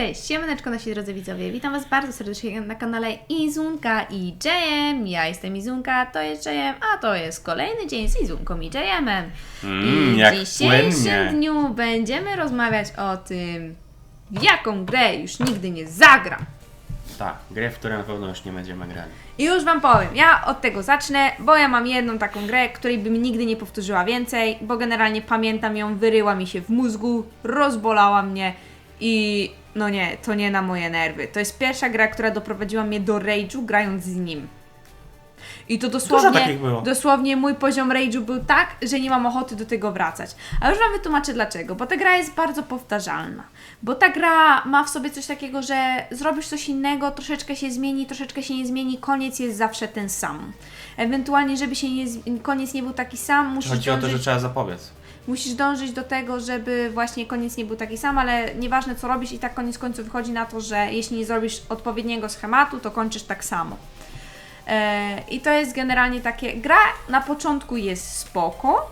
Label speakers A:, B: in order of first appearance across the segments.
A: Cześć, siemaneczko nasi drodzy widzowie. Witam Was bardzo serdecznie na kanale Izunka i JM. Ja jestem Izunka, to jest JM, a to jest kolejny dzień z Izunką i JM-em.
B: Mm,
A: I w dzisiejszym
B: płynnie.
A: dniu będziemy rozmawiać o tym, w jaką grę już nigdy nie zagram.
B: Tak, grę, w której na pewno już nie będziemy grali.
A: I już Wam powiem, ja od tego zacznę, bo ja mam jedną taką grę, której bym nigdy nie powtórzyła więcej, bo generalnie pamiętam ją, wyryła mi się w mózgu, rozbolała mnie i no nie, to nie na moje nerwy. To jest pierwsza gra, która doprowadziła mnie do rage'u grając z nim. I to dosłownie,
B: takich było.
A: dosłownie mój poziom rage'u był tak, że nie mam ochoty do tego wracać. A już Wam wytłumaczę dlaczego. Bo ta gra jest bardzo powtarzalna. Bo ta gra ma w sobie coś takiego, że zrobisz coś innego, troszeczkę się zmieni, troszeczkę się nie zmieni, koniec jest zawsze ten sam. Ewentualnie, żeby się nie, koniec nie był taki sam, musisz
B: chodzi o to, że trzeba zapobiec?
A: Musisz dążyć do tego, żeby właśnie koniec nie był taki sam, ale nieważne co robisz i tak koniec końców wychodzi na to, że jeśli nie zrobisz odpowiedniego schematu, to kończysz tak samo. E, I to jest generalnie takie. Gra na początku jest spoko.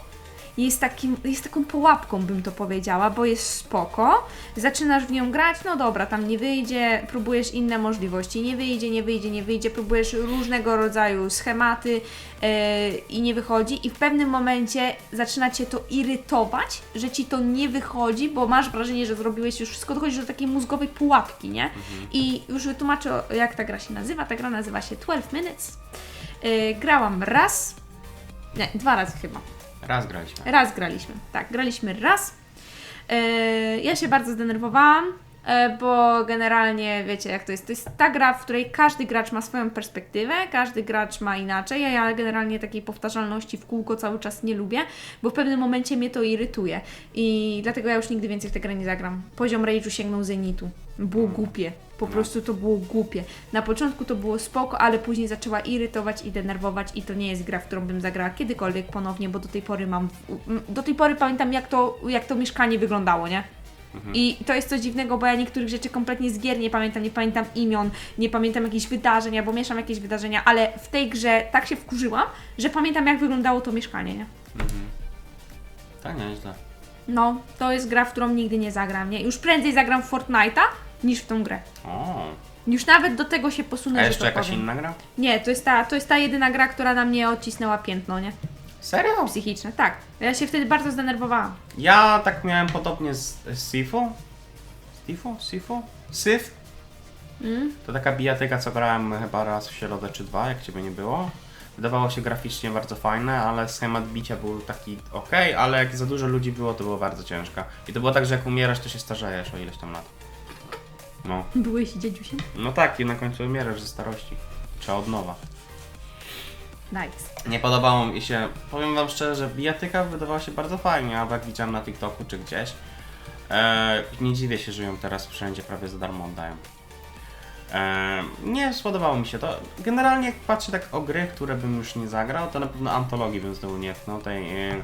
A: Jest, takim, jest taką pułapką, bym to powiedziała, bo jest spoko. Zaczynasz w nią grać, no dobra, tam nie wyjdzie, próbujesz inne możliwości, nie wyjdzie, nie wyjdzie, nie wyjdzie, próbujesz różnego rodzaju schematy e, i nie wychodzi. I w pewnym momencie zaczyna cię to irytować, że ci to nie wychodzi, bo masz wrażenie, że zrobiłeś już wszystko, dochodzisz do takiej mózgowej pułapki, nie? I już wytłumaczę, jak ta gra się nazywa. Ta gra nazywa się 12 Minutes. E, grałam raz, nie, dwa razy chyba.
B: Raz graliśmy.
A: Raz graliśmy, tak, graliśmy raz. E, ja się bardzo zdenerwowałam, bo generalnie wiecie jak to jest. To jest ta gra, w której każdy gracz ma swoją perspektywę, każdy gracz ma inaczej. a Ja generalnie takiej powtarzalności w kółko cały czas nie lubię, bo w pewnym momencie mnie to irytuje. I dlatego ja już nigdy więcej w tę grę nie zagram. Poziom rage'u sięgnął zenitu. Było głupie. Po prostu to było głupie. Na początku to było spoko, ale później zaczęła irytować i denerwować i to nie jest gra, w którą bym zagrała kiedykolwiek ponownie, bo do tej pory mam... Do tej pory pamiętam jak to, jak to mieszkanie wyglądało, nie? I to jest coś dziwnego, bo ja niektórych rzeczy kompletnie z gier nie pamiętam, nie pamiętam imion, nie pamiętam jakichś wydarzeń, albo mieszam jakieś wydarzenia, ale w tej grze tak się wkurzyłam, że pamiętam jak wyglądało to mieszkanie, nie?
B: Tak, nieźle.
A: No, to jest gra, w którą nigdy nie zagram, nie? Już prędzej zagram w Fortnite'a niż w tą grę.
B: O,
A: Już nawet do tego się posunę,
B: a
A: że
B: jeszcze
A: to
B: jakaś
A: powiem.
B: inna gra?
A: Nie, to jest, ta, to jest ta jedyna gra, która na mnie odcisnęła piętno, nie?
B: Serio?
A: Psychiczne, tak. Ja się wtedy bardzo zdenerwowałam.
B: Ja tak miałem podobnie z, z Sifu. Sifu? Sifu? Syf?
A: Mm?
B: To taka bijatyka, co grałem chyba raz w środę czy dwa, jak Ciebie nie było. Wydawało się graficznie bardzo fajne, ale schemat bicia był taki ok, ale jak za dużo ludzi było, to było bardzo ciężko. I to było tak, że jak umierasz, to się starzejesz o ileś tam lat. No.
A: Byłeś dziadziusiem?
B: No tak, i na końcu umierasz ze starości. Trzeba od nowa.
A: Nice.
B: Nie podobało mi się, powiem wam szczerze, że bijatyka wydawała się bardzo fajnie, albo jak widziałem na TikToku czy gdzieś. E, nie dziwię się, że ją teraz wszędzie prawie za darmo oddają. E, nie spodobało mi się to. Generalnie jak patrzę tak o gry, które bym już nie zagrał, to na pewno antologii bym znowu nie tknął, tej e,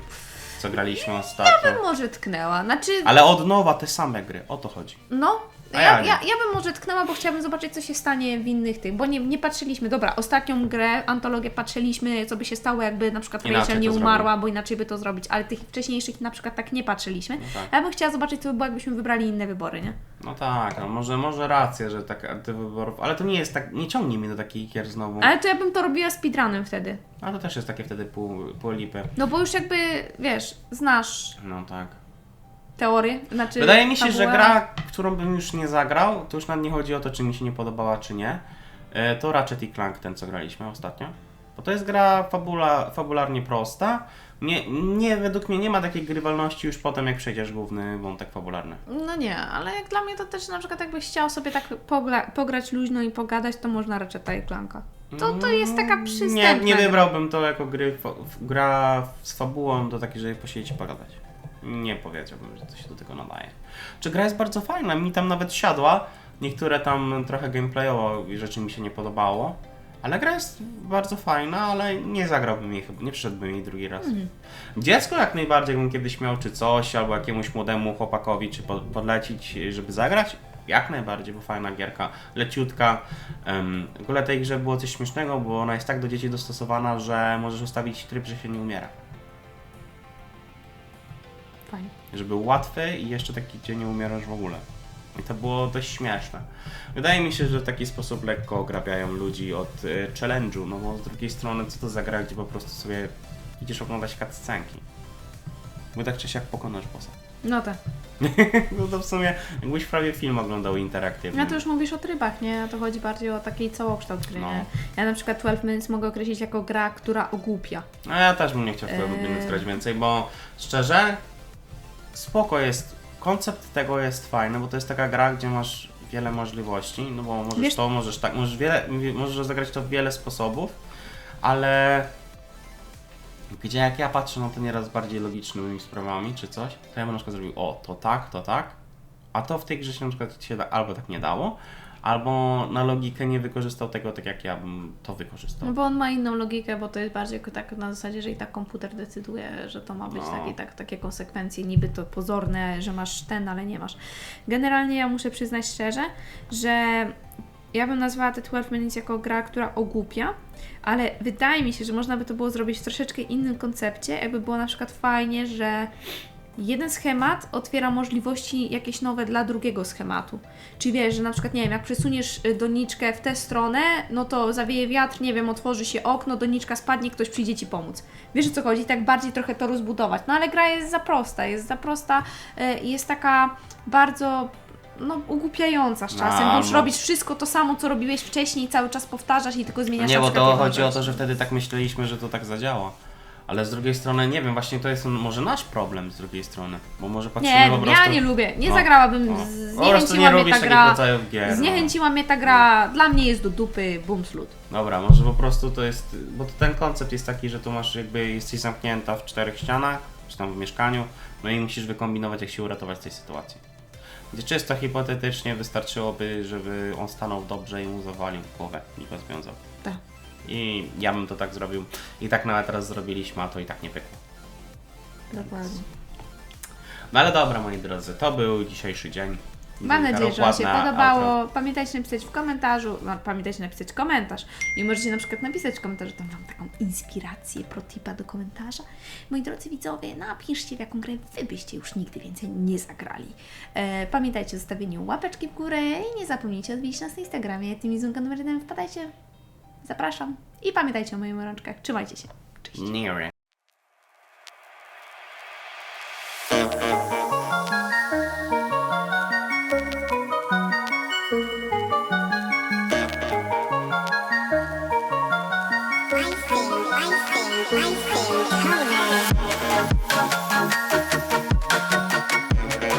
B: co graliśmy ostatnio.
A: Bym może tknęła. Znaczy,
B: Ale od nowa te same gry, o to chodzi.
A: no,
B: A
A: ja,
B: ja nie.
A: ja, ja bym może tknęła, bo chciałabym zobaczyć, co się stanie w innych tych, bo nie, nie patrzyliśmy. Dobra, ostatnią grę, antologię patrzyliśmy, co by się stało, jakby na przykład
B: Inaczej
A: Rachel nie umarła, bo inaczej by to zrobić, ale tych wcześniejszych na przykład tak nie patrzyliśmy.
B: No tak.
A: Ja bym chciała zobaczyć, co by było, jakbyśmy wybrali inne wybory, nie?
B: No tak, no może, może rację, że tak tych wyborów, ale to nie jest tak, nie ciągnie mnie do takich gier znowu.
A: Ale to ja bym to robiła speedrunem wtedy.
B: A to też jest takie wtedy pół, pół lipy.
A: No bo już jakby, wiesz, znasz
B: No tak.
A: teorię, znaczy
B: Wydaje mi się, że gra, którą bym już nie zagrał, to już nawet nie chodzi o to, czy mi się nie podobała, czy nie. e, To Ratchet i Clank, ten co graliśmy ostatnio. Bo to jest gra fabula, fabularnie prosta. Nie, nie, według mnie nie ma takiej grywalności już potem, jak przejdziesz główny wątek fabularny.
A: No nie, ale jak dla mnie to też na przykład jakbyś chciał sobie tak pogra- pograć luźno i pogadać, to można Ratcheta i Clanka. To, to jest taka przystępna
B: Nie, nie
A: gra.
B: wybrałbym to jako gry, fa- gra z fabułą do takiej, żeby posiedzieć i pogadać. Nie powiedziałbym, że to się do tego nadaje. Czy gra jest bardzo fajna, mi tam nawet siadła. Niektóre tam trochę gameplayowo i rzeczy mi się nie podobało. Ale gra jest bardzo fajna, ale nie zagrałbym jej chyba, nie przyszedłbym jej drugi raz.
A: Mhm.
B: Dziecko jak najbardziej bym kiedyś miał czy coś, albo jakiemuś młodemu chłopakowi, czy po, podlecić, żeby zagrać. Jak najbardziej, bo fajna gierka, leciutka. Em, w ogóle tej grze było coś śmiesznego, bo ona jest tak do dzieci dostosowana, że możesz ustawić tryb, że się nie umiera.
A: Fajnie.
B: Żeby był łatwy i jeszcze taki, gdzie nie umierasz w ogóle. I to było dość śmieszne. Wydaje mi się, że w taki sposób lekko ograbiają ludzi od y, challenge'u, no bo z drugiej strony co to za gra, gdzie po prostu sobie idziesz oglądać cutscenki. Bo tak czy siak pokonasz bossa.
A: No tak.
B: no to w sumie jakbyś prawie film oglądał interaktywny.
A: No to już mówisz o trybach, nie? To chodzi bardziej o taki całokształt gry,
B: No.
A: nie? Ja na przykład 12 Minutes mogę określić jako gra, która ogłupia.
B: No ja też bym nie chciał w tego
A: Eee.
B: eee... grać więcej, bo szczerze, spoko jest, koncept tego jest fajny, bo to jest taka gra, gdzie masz wiele możliwości, no bo możesz
A: Wiesz-
B: to, możesz tak, możesz, wiele, możesz rozegrać to w wiele sposobów, ale gdzie jak ja patrzę na to nieraz bardziej logicznymi sprawami czy coś, to ja bym na przykład zrobił, o, to tak, to tak, a to w tej grze się na przykład się da, albo tak nie dało, albo na logikę nie wykorzystał tego tak, jak ja bym to wykorzystał.
A: No bo on ma inną logikę, bo to jest bardziej tak na zasadzie, że i tak komputer decyduje, że to ma być
B: No.
A: takie, tak, takie konsekwencje, niby to pozorne, że masz ten, ale nie masz. Generalnie ja muszę przyznać szczerze, że ja bym nazwała te 12 Minutes jako gra, która ogłupia, ale wydaje mi się, że można by to było zrobić w troszeczkę innym koncepcie, jakby było na przykład fajnie, że jeden schemat otwiera możliwości jakieś nowe dla drugiego schematu. Czyli wiesz, że na przykład, nie wiem, jak przesuniesz y, doniczkę w tę stronę, no to zawieje wiatr, nie wiem, otworzy się okno, doniczka spadnie, ktoś przyjdzie Ci pomóc. Wiesz o co chodzi? Tak bardziej trochę to rozbudować. No ale gra jest za prosta, jest za prosta y, i jest taka bardzo no, ugłupiająca z czasem, bo już
B: no.
A: robisz wszystko to samo, co robiłeś wcześniej, cały czas powtarzasz i tylko zmieniasz
B: Nie, bo to chodzi o to, że wtedy tak myśleliśmy, że to tak zadziała. Ale z drugiej strony, nie wiem, właśnie to jest może nasz problem z drugiej strony. Bo może patrzymy
A: Nie,
B: po
A: ja
B: prostu...
A: nie lubię, nie
B: No,
A: zagrałabym,
B: no.
A: z-
B: Po prostu nie
A: zniechęciła mnie
B: lubisz
A: ta
B: takich
A: gra.
B: rodzajów gier. no.
A: Zniechęciła mnie ta gra, dla mnie jest do dupy, bum slut.
B: Dobra, może po prostu to jest... Bo to ten koncept jest taki, że tu masz jakby, jesteś zamknięta w czterech ścianach, czy tam w mieszkaniu, no i musisz wykombinować, jak się uratować z tej sytuacji. Gdzie czysto hipotetycznie wystarczyłoby, żeby on stanął dobrze i mu zawalił głowę i go związał.
A: Tak.
B: I ja bym to tak zrobił. I tak nawet teraz zrobiliśmy, a to i tak nie pykło.
A: Dokładnie.
B: No ale dobra, moi drodzy, to był dzisiejszy dzień.
A: Mam nadzieję, że Wam się
B: ładna
A: podobało.
B: outro.
A: Pamiętajcie napisać w komentarzu, no, pamiętajcie napisać komentarz i możecie na przykład napisać w komentarzu, tam mam taką inspirację, protipa do komentarza. Moi drodzy widzowie, napiszcie w jaką grę Wy byście już nigdy więcej nie zagrali. E, pamiętajcie o zostawieniu łapeczki w górę i nie zapomnijcie odwiedzić nas na Instagramie. Tymizunka numer jeden wpadajcie. Zapraszam i pamiętajcie o moich rączkach. Trzymajcie się. Cześć.